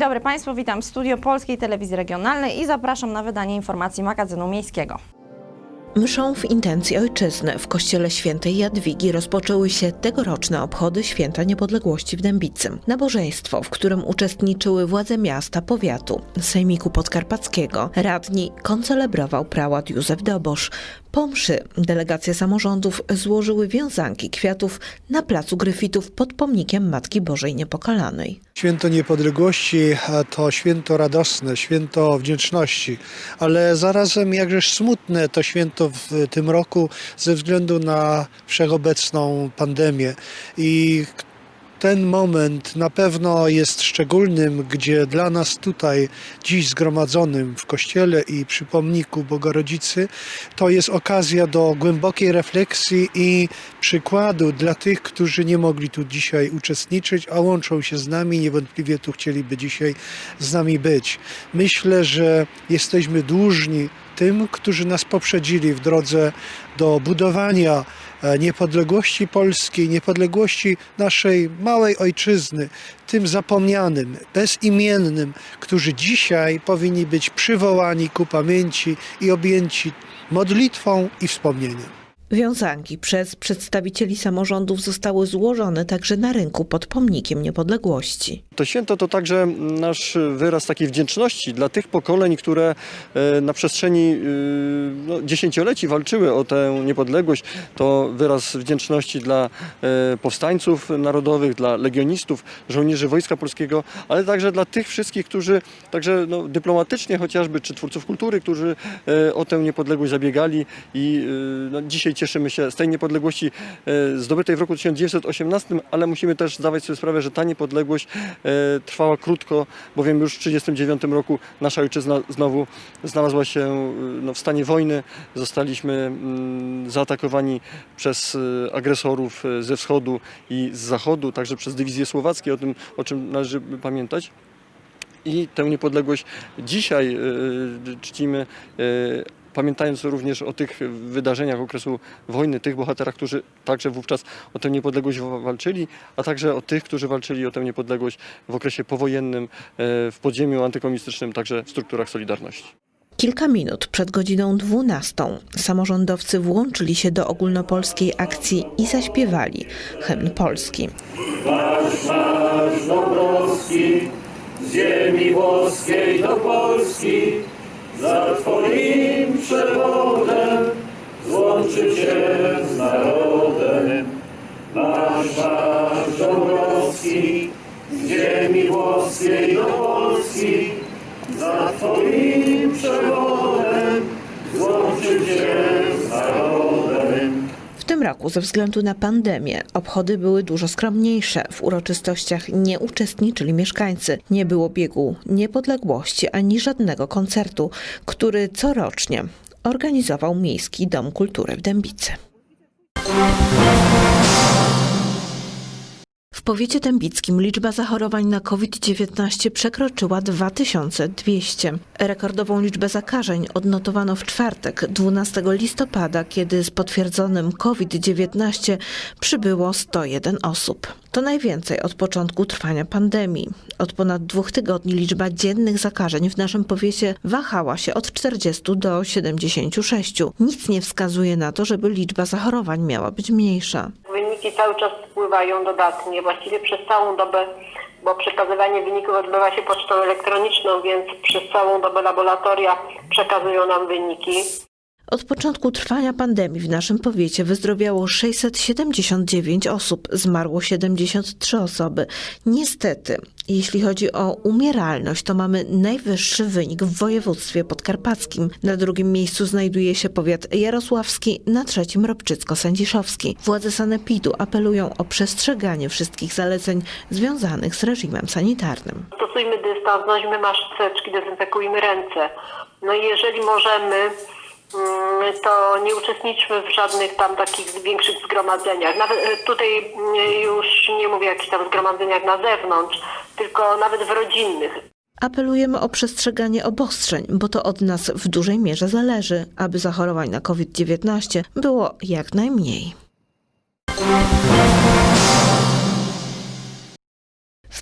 dobry Państwu, witam w studio Polskiej Telewizji Regionalnej i zapraszam na wydanie informacji magazynu miejskiego. Mszą w intencji ojczyzny w kościele świętej Jadwigi rozpoczęły się tegoroczne obchody Święta Niepodległości w Dębicy. Nabożeństwo, w którym uczestniczyły władze miasta, powiatu, sejmiku podkarpackiego, radni koncelebrował prałat Józef Dobosz. Po mszy delegacje samorządów złożyły wiązanki kwiatów na placu Gryfitów pod pomnikiem Matki Bożej Niepokalanej. Święto Niepodległości to święto radosne, święto wdzięczności, ale zarazem jakżeż smutne to święto w tym roku ze względu na wszechobecną pandemię. I ten moment na pewno jest szczególnym, gdzie dla nas tutaj, dziś zgromadzonym w kościele i przy pomniku Bogorodzicy, to jest okazja do głębokiej refleksji i przykładu dla tych, którzy nie mogli tu dzisiaj uczestniczyć, a łączą się z nami, niewątpliwie tu chcieliby dzisiaj z nami być. Myślę, że jesteśmy dłużni tym, którzy nas poprzedzili w drodze do budowania e, niepodległości polskiej, niepodległości naszej małej ojczyzny, tym zapomnianym, bezimiennym, którzy dzisiaj powinni być przywołani ku pamięci i objęci modlitwą i wspomnieniem. Wiązanki przez przedstawicieli samorządów zostały złożone także na rynku pod pomnikiem niepodległości. To święto to także nasz wyraz takiej wdzięczności dla tych pokoleń, które e, na przestrzeni e, no, dziesięcioleci walczyły o tę niepodległość. To wyraz wdzięczności dla e, powstańców narodowych, dla legionistów, żołnierzy Wojska Polskiego, ale także dla tych wszystkich, którzy także no, dyplomatycznie chociażby, czy twórców kultury, którzy o tę niepodległość zabiegali i no, dzisiaj cieszymy się z tej niepodległości zdobytej w roku 1918, ale musimy też zdawać sobie sprawę, że ta niepodległość trwała krótko, bowiem już w 1939 roku nasza ojczyzna znowu znalazła się e, no, w stanie wojny. Zostaliśmy mm, zaatakowani przez e, agresorów e, ze wschodu i z zachodu, także przez dywizje słowackie, o tym, o czym należy pamiętać. I tę niepodległość dzisiaj e, czcimy, e, pamiętając również o tych wydarzeniach okresu wojny, tych bohaterach, którzy także wówczas o tę niepodległość wa- walczyli, a także o tych, którzy walczyli o tę niepodległość w okresie powojennym, e, w podziemiu antykomunistycznym, także w strukturach Solidarności. Kilka minut przed godziną 12 samorządowcy włączyli się do ogólnopolskiej akcji i zaśpiewali hymn polski. Dąbrowski, z ziemi włoskiej do Polski, za Twoim przewodem złączyć się z narodem. Nasz marsz Dąbrowski, z ziemi włoskiej do Polski, za Twoim przewodem tym roku ze względu na pandemię obchody były dużo skromniejsze. W uroczystościach nie uczestniczyli mieszkańcy. Nie było biegu niepodległości ani żadnego koncertu, który corocznie organizował Miejski Dom Kultury w Dębicy. Powiecie dębickim liczba zachorowań na COVID-19 przekroczyła 2200. Rekordową liczbę zakażeń odnotowano w czwartek, 12 listopada, kiedy z potwierdzonym COVID-19 przybyło 101 osób. To najwięcej od początku trwania pandemii. Od ponad dwóch tygodni liczba dziennych zakażeń w naszym powiecie wahała się od 40 do 76. Nic nie wskazuje na to, żeby liczba zachorowań miała być mniejsza. Wyniki cały czas wpływają dodatnie, właściwie przez całą dobę, bo przekazywanie wyników odbywa się pocztą elektroniczną, więc przez całą dobę laboratoria przekazują nam wyniki. Od początku trwania pandemii w naszym powiecie wyzdrowiało 679 osób, zmarło 73 osoby. Niestety, jeśli chodzi o umieralność, to mamy najwyższy wynik w województwie podkarpackim. Na drugim miejscu znajduje się powiat jarosławski, na trzecim Ropczycko-Sędziszowski. Władze sanepidu apelują o przestrzeganie wszystkich zaleceń związanych z reżimem sanitarnym. Stosujmy dystans, nośmy maseczki, dezynfekujmy ręce. No i jeżeli możemy, to nie uczestniczmy w żadnych tam takich większych zgromadzeniach. Nawet e, tutaj mm, już nie mówię o jakichś tam zgromadzeniach na zewnątrz, tylko nawet w rodzinnych. Apelujemy o przestrzeganie obostrzeń, bo to od nas w dużej mierze zależy, aby zachorowań na COVID-19 było jak najmniej.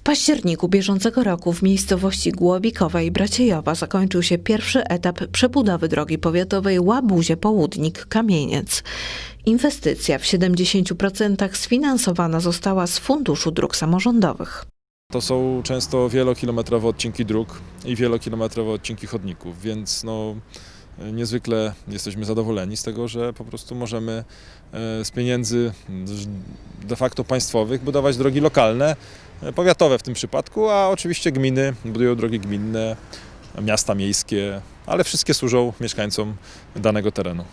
Październiku bieżącego roku w miejscowości Głobikowa i Braciejowa zakończył się pierwszy etap przebudowy drogi powiatowej Łabuzie Południk-Kamieniec. Inwestycja w 70% sfinansowana została z Funduszu Dróg Samorządowych. To są często wielokilometrowe odcinki dróg i wielokilometrowe odcinki chodników, więc no, niezwykle jesteśmy zadowoleni z tego, że po prostu możemy e, z pieniędzy de facto państwowych budować drogi lokalne, e, powiatowe w tym przypadku, a oczywiście gminy budują drogi gminne, miasta miejskie, ale wszystkie służą mieszkańcom danego terenu.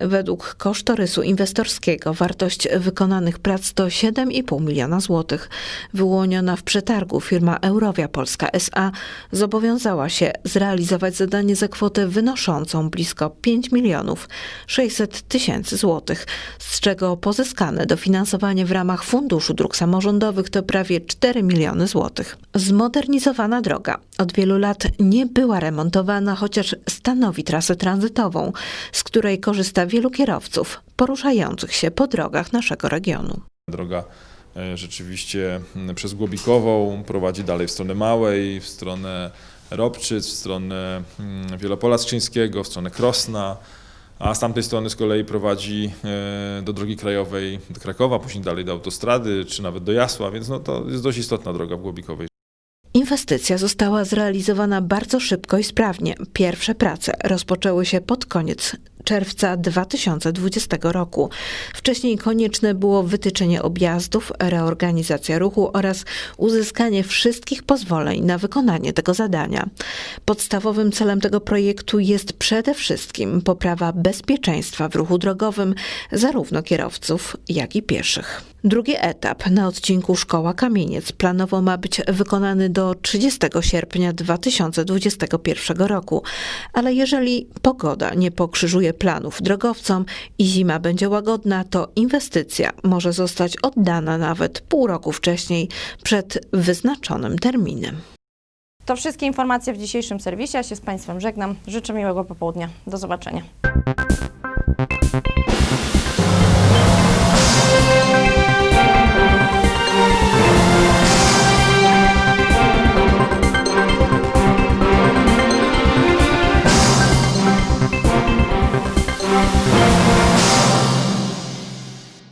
Według kosztorysu inwestorskiego wartość wykonanych prac to 7,5 miliona złotych. Wyłoniona w przetargu firma Eurowia Polska SA zobowiązała się zrealizować zadanie za kwotę wynoszącą blisko 5 milionów 600 tysięcy złotych, z czego pozyskane dofinansowanie w ramach Funduszu Dróg Samorządowych to prawie 4 miliony złotych. Zmodernizowana droga od wielu lat nie była remontowana, chociaż stanowi trasę tranzytową, z której korzysta wielu kierowców poruszających się po drogach naszego regionu. Droga e, rzeczywiście mm, przez Głobikową prowadzi dalej w stronę Małej, w stronę Robczyc, w stronę mm, Wielopola Skrzyńskiego, w stronę Krosna, a z tamtej strony z kolei prowadzi e, do drogi krajowej do Krakowa, później dalej do autostrady, czy nawet do Jasła, więc no to jest dość istotna droga w Głobikowej. Inwestycja została zrealizowana bardzo szybko i sprawnie. Pierwsze prace rozpoczęły się pod koniec czerwca 2020 roku. Wcześniej konieczne było wytyczenie objazdów, reorganizacja ruchu oraz uzyskanie wszystkich pozwoleń na wykonanie tego zadania. Podstawowym celem tego projektu jest przede wszystkim poprawa bezpieczeństwa w ruchu drogowym zarówno kierowców, jak i pieszych. Drugi etap na odcinku Szkoła Kamieniec planowo ma być wykonany do 30 sierpnia 2021 roku, ale jeżeli pogoda nie pokrzyżuje planów drogowcom i zima będzie łagodna, to inwestycja może zostać oddana nawet pół roku wcześniej przed wyznaczonym terminem. To wszystkie informacje w dzisiejszym serwisie. Ja się z Państwem żegnam. Życzę miłego popołudnia. Do zobaczenia.